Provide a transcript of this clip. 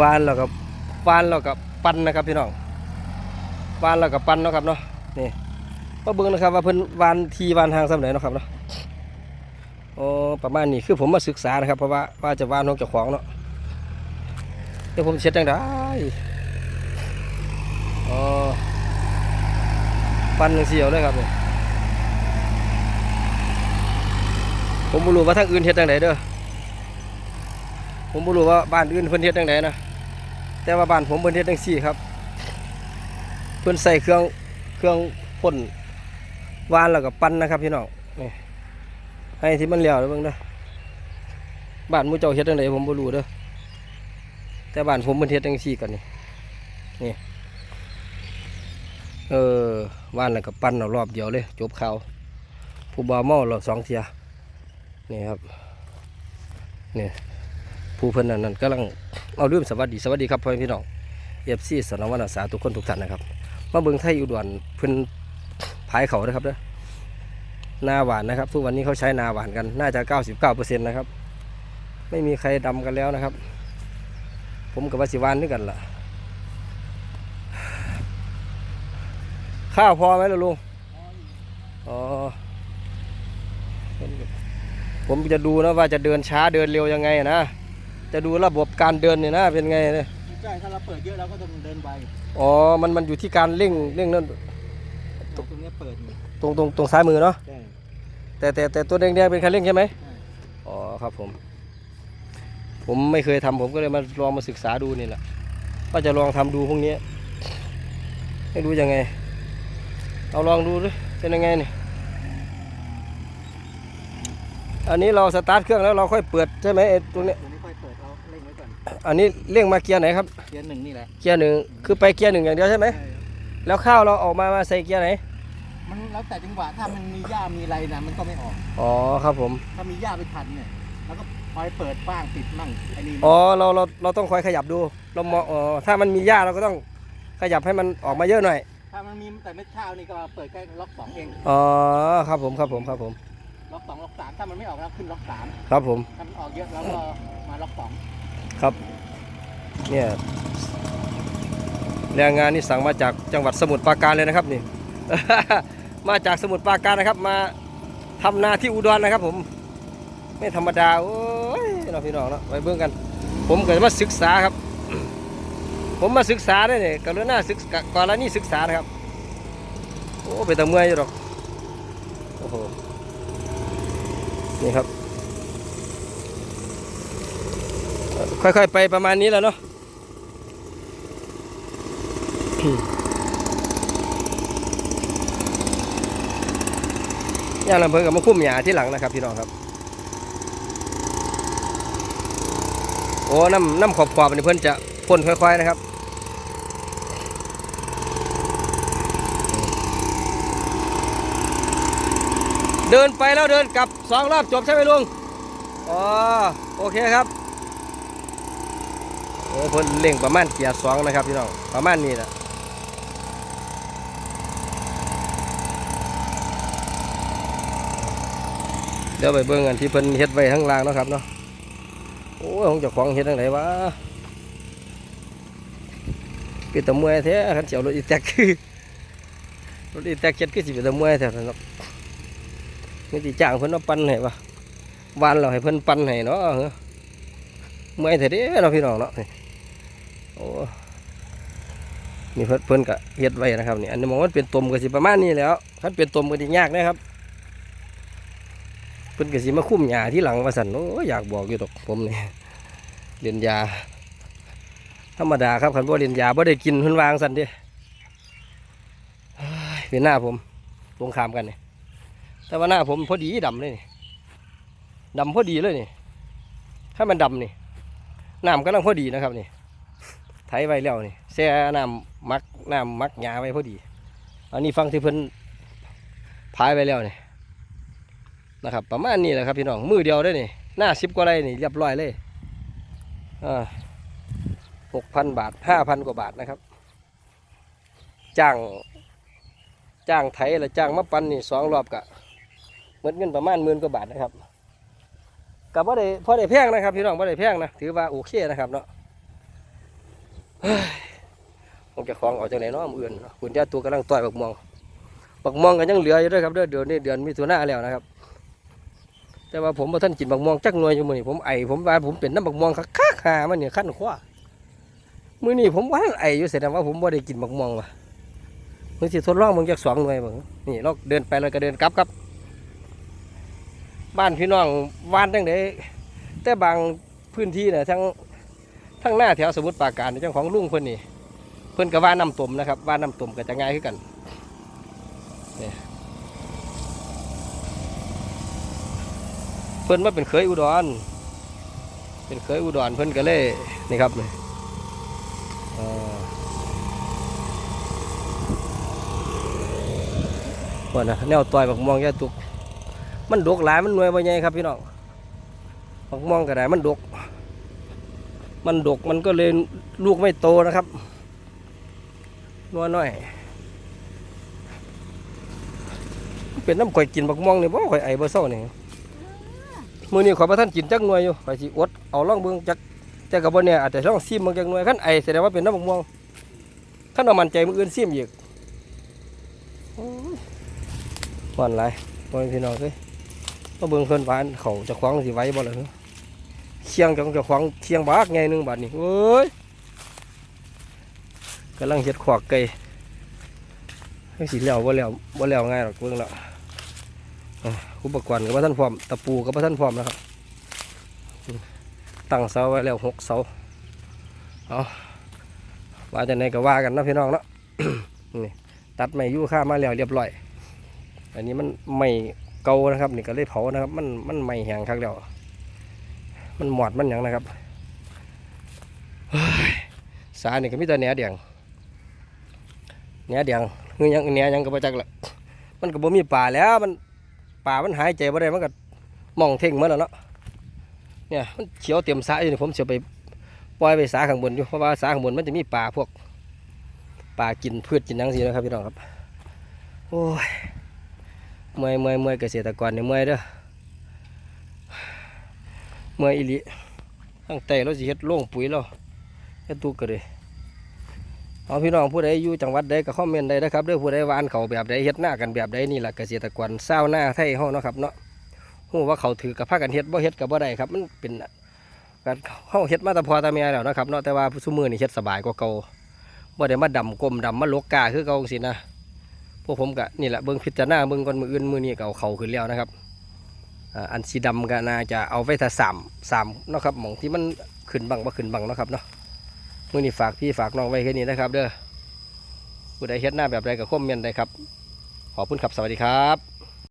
วานแล้วก็วานแล้วก็ปั้นนะครับพี่น้องวานแล้วก็ปั้นเนาะครับเนาะนี่มาเบิ่งนะครับว่าเพิ่นวานทีวานทางสำไหนเนาะครับเนาะโอ้ประมาณนี้คือผมมาศึกษานะครับเพราะว่าว่าจะวานของเจ้าของเนาะเดี๋ยวผมเช็ดจังได้อ๋อปั้นเสียวเลยครับนี่ผมบ่รู้ว่าทางอื่นเฮ็ดจังไดเด้อผมบ่รู้ว่าบ้านอื่นเพิ่นเฮ็ดจังไดนะ แต่ว่าบ้านผมเพิ่นเฮ็ดจังซี่ครับ เพิ่นใส่เครื่องเครื่องพ่นวานแล้วก็ปั้นนะครับพี่น้องนี่ให้ที่มันแล้วเด้อเบิ่งเด้อบ้านมูเจ้าเฮ็ดจังไดผมบ่รู้เด้อแต่บ้านผมเพิ่นเฮ็ดจังซี่กันนี่นี่เออวานแล้วก็ปั้นเอารอบเดียวเลย จบข่าวผู้บ่าวเมารอบสองเทียนี่ครับนี่ผู้เพิ่นนั่นนั่นกำลัง เอาลืมสวัสดีสวัสดีครับพ่อแม่พี่น้องเอฟซีสนวันอาสาทุกคนทุกท่านนะครับมาเบิ่งไทยอุดรเพิ่นพายเขานะครับเด้อนาหวานนะครับ ทุกวันนี้เขาใช้นาหวานกัน น่าจะ 99%นะครับ ไม่มีใครดำกันแล้วนะครับ ผมกับวสิวานด้วยกันล่ะ ข้าวพอไหมล่ะลุงอ๋อผมจะดูนะว่าจะเดินช้าเดินเร็วยังไงนะ จะดูระบบการเดินเนี่ยนะเป็นไงเนี่ยใช่ถ้าเราเปิดเยอะเราก็ต้องเดินไปอ๋อ มันมันอยู่ที่การเร่งเร่งนั่นตรงนี้เปิดอยู่ตรงตรงตรงซ้ายมือเนาะใช่แต่แต่แต่ตัวแดงๆเป็นคันเร่งใช่ไหมใช่อ๋อครับผม ผมไม่เคยทำผมก็เลยมาลองมาศึกษาดูนี่แหละว่าจะลองทำดูพวกนี้ให้ดูยังไง เอาลองดูดิเป็นยังไงนี่อันนี้เราสตาร์ทเครื่องแล้วเราค่อยเปิดใช่ไหมไอ้ตรงเนี้ อนอันนี้เร่งมาเกียร์ไหนครับ เกียร์หนึ่งนี่แหละเกียร์หนึ่งคือไปเกียร์หนึ่งอย่างเดียวใช่ไหมใช่แล้วข้าวเราออกมามาใส่เกียร์ไหน มันแล้วแต่จังหวะถ้ามันมีหญ้ามีอะไรนะมันก็ไม่ออก อ๋อครับผม ถ้ามีหญ้าไปทันเนี่ยแล้วก็คอยเปิดบ้างปิดมั่งไอ้นี่อ๋อเราเราเราต้องคอยขยับดูเรามองอ๋อถ้ามันมีหญ้าเราก็ต้องขยับให้มันออกมาเยอะหน่อย ถ้ามันมีแต่เม็ดข้าวนี่ก็เปิดแค่ล็อกสองเองอ๋อครับผมครับผมครับผมล็อกสองล็อกสามถ้ามันไม่ออกแล้วขึ้นล็อกสามครับผมถ้ามันออกเยอะแล้วก็มาล็อกสองครับ เนี่ยแรงงานนี่สั่งมาจากจังหวัดสมุทรปราการเลยนะครับนี่ มาจากสมุทรปราการนะครับ มาทำนาที่อุดรนะครับ ผม ไม่ธรรมดาโอ้ยเราพี่น้องเนาะไปเบิ่งกัน ผมเกิดมาศึกษาครับ ผมมาศึกษาได้เนี่ยกรณีศึกษากรณีศึกษานะครับโอ้ไปตะเมื่อยอยู่หรอกโอ้โหนี่ครับ ค่อยๆไปประมาณนี้แหล้วเนาะ ย่างลำเพิงกับมะคุ้มหยาที่หลังนะครับพี่น้องครับ โอ้น้ำน้ำขอบขอบนี่เพิ่อนจะพ่นค่อยๆนะครับเดินไปแล้วเดินกลับสองรอบจบใช่ไหมลุง อ๋อ โอเคครับโอ้เพิ่นเล่งประมาณเกียร์สองนะครับพี่น้อง ประมาณนี้แหละ เดี๋ยวไปเบิ่งกันที่เพิ่นเฮ็ดไว้ข้างล่างเนาะครับเนาะโอ้ยของเจ้าของเฮ็ดทางไหนวะเป็นตะมวยแท้คันเจียวรถอีแตกคือรถอีแตกเจ็ดคือสิเป็นตะมวยแท้เนาะมีติจ้างเพิ่นมาปั่นให้ปะวานเราให้เพิ่นปั่นให้เนาะเหรอเมื่อยแท้เด้เนาะพี่น้องเนาะโอ้นี่เพิ่นเพิ่นก็เฮ็ดไว้นะครับนี่อันนี้มองว่าเป็นตมก็สิประมาณนี้แล้วคันเป็นตมก็สิยากนะครับ เพิ่นก็สิมาคุ้มหญ้าที่หลังว่าซั่นโอ้อยากบอกอยู่ดอกผมเนี่ยเรียนยา ธรรมดาครับคันบ่เรียนยาบ่ได้กินเพิ่นวางซั่นเด้เฮ้ยเป็นหน้าผมตรงขามกันเนี่ยแต่ว่าหน้าผมพอดีดำเลยนี่ดำพอดีเลยนี่ถ้ามันดำนี่น้ำกำลังพอดีนะครับนี่ไถไว้แล้วนี่แช่น้ำมักน้ำมักหญ้าไว้พอดี อันนี้ฟังที่เพิ่นพายไว้แล้วนี่ นะครับ ประมาณนี้แหละครับพี่น้องมือเดียวได้นี่หน้าสิบกว่าไรนี่เรียบร้อยเลยหกพันบาทห้าพันกว่าบาทนะครับ จ้างจ้างไถและจ้างมะปันนี่สองรอบกะเหมือนเงินประมาณหมื่นกว่าบาทนะครับกับว่าได้พอได้แพงนะครับพี่น้องพอได้แพงนะถือว่าโอเคนะครับเนาะผมจะคล้องออกจากไหนเนาะมืออื่นเนาะคุณย่าตัวกำลังต่อยบักม่วงบักม่วงก็ยังเหลืออยู่ด้วยครับเด้อเดือนนี้เดือนมิถุนาแล้วนะครับ แต่ว่าผมบ่ทันกินบักม่วงจักหน่วยอยู่มื้อนี้ผมไอผมว่าผมเป็นน้ำบักม่วงคักๆหามันเนี่ยขั้นขวามื้อนี้ผมว่าไออยู่แสดงว่าผมบ่ได้กินบักม่วงว่ะมึงสิทดลองมึงจักสองหน่วยบ่นี่เราเดินไปแล้วก็เดินกลับครับ บ้านพี่น้องวานจังไดแต่บางพื้นที่น่ะทั้งทั้งหน้าแถวสมุทรปราการเจ้าของลุงเพิ่นนี่เพิ่นก็ว่าน้ำต้มนะครับว่าน้ำต้มก็จะง่ายขึ้นกันนี่ เพิ่นว่าเป็นเคยอุดร เป็นเคยอุดรเพิ่นก็เลยนี่ครับนี่เอ่อว่านะแนวต่อยบักม่วงยาตุก มันดกหลายมันหน่วยบ่ใหญ่ครับพี่น้องบักม่วงก็ได้มันดก มันดกมันก็เลยลูกไม่โตนะครับนัวน้อยเป็นน้ำข่อยกินบักม่วงนี่บ่ข่อยไอบ่เศร้านี่ มื้อนี้ขอยบ่ทันกินจักหน่วยอยู่ข่อยสิอดเอาล่องเบิ่งจักแต่ก็บ่แน่อาจจะลองซิมบางจักหน่วยคันไอแสดงว่าเป็นน้ำบักม่วงคันเอามั่นใจมื้ออื่นซิมอีกโอ้ยหวานหลายพ่อแม่พี่น้องเอ้ยมาเบิ่งเพิ่นหวานเขาจะขวางสิไหว้บ่ล่ะเฮ้อเคียงจังจะขวางเคียงบากไงนึงบาดนี้เอ้ยกำลังเฮ็ดขวากไก่ให้สิแล้วบ่แล้วบ่แล้วง่ายหรอกเบิ่งแล้ว อุปกรณ์ก็บ่ทันพร้อมตะปูก็บ่ทันพร้อมนะครับตั้งเสาไว้แล้วหกเสาเอาว่าจังไดก็ว่ากันนะพี่น้องเนาะนี่ตัดไม้ยูค่ามาแล้วเรียบร้อย อันนี้มันไม่เก่านะครับนี่ก็เลยเผานะครับ มันมันไม่แห้งคักแล้วมันหมอดมันหยังนะครับเฮ้ยสานี่ก็มีแต่แหนแดงแหนแดงคือหยังแหนหยังก็บ่จักละมันก็บ่มีป่าแล้วมัน ป่ามันหายใจบ่ได้มันก็มองเท่งหมาแล้วเนาะเนี่ยมันเขียวเต็มสาอยู่นี่ผมเสียไปปล่อยไปสาข้างบนอยู่เพราะว่าสาข้างบนมันจะมีป่าพวกป่ากินพืชกินหยังสินะครับพี่น้องครับโอ้ยเมื่อยเมื่อยเมื่อยเกษตรกรเนี่ยเมื่อยเด้อเมื่อยอีหลีตั้งแต่เราสิเฮ็ดโล่งปุ๋ยเราเฮ็ดตุกก็เลย เอาพี่น้องผู้ใดอยู่จังหวัดใดก็คอมเมนต์ได้นะครับเด้อผู้ใดวานเขาแบบใดเฮ็ดหน้ากันแบบใดนี่แหละเกษตรกรเศร้าวหน้าไทยเฮาเนาะครับเนาะฮู้ว่าเขาถือกับพากันเฮ็ดบ่เฮ็ดก็บ่ได้ครับ มันเป็นการเฮาเฮ็ดมาแต่พอต่แม่แล้วนะครับเนาะแต่ว่าซุมือนี่เฮ็ดสบายกว่าเก่าบ่ได้มาดำกลมดำมาลกกาคือเก่าจังซี่นะพวกผมก็นี่แหละเบิ้งพิจารณาเบิ้งก่อนมืออื่นมือนี้ก็เอาเขาขึ้นแล้วนะครับอันสีดำก็น่าจะเอาไว้ถ้าสามสามเนาะครับหมองที่มันขึ้นบังบ่ขึ้นบังเนาะครับเนาะ มือนี้ฝากพี่ฝากน้องไว้แค่นี้นะครับ เด้อผู้ใดเฮ็ดหน้าแบบใดก็คอมเมนต์ได้ครับ ขอบคุณครับสวัสดีครับ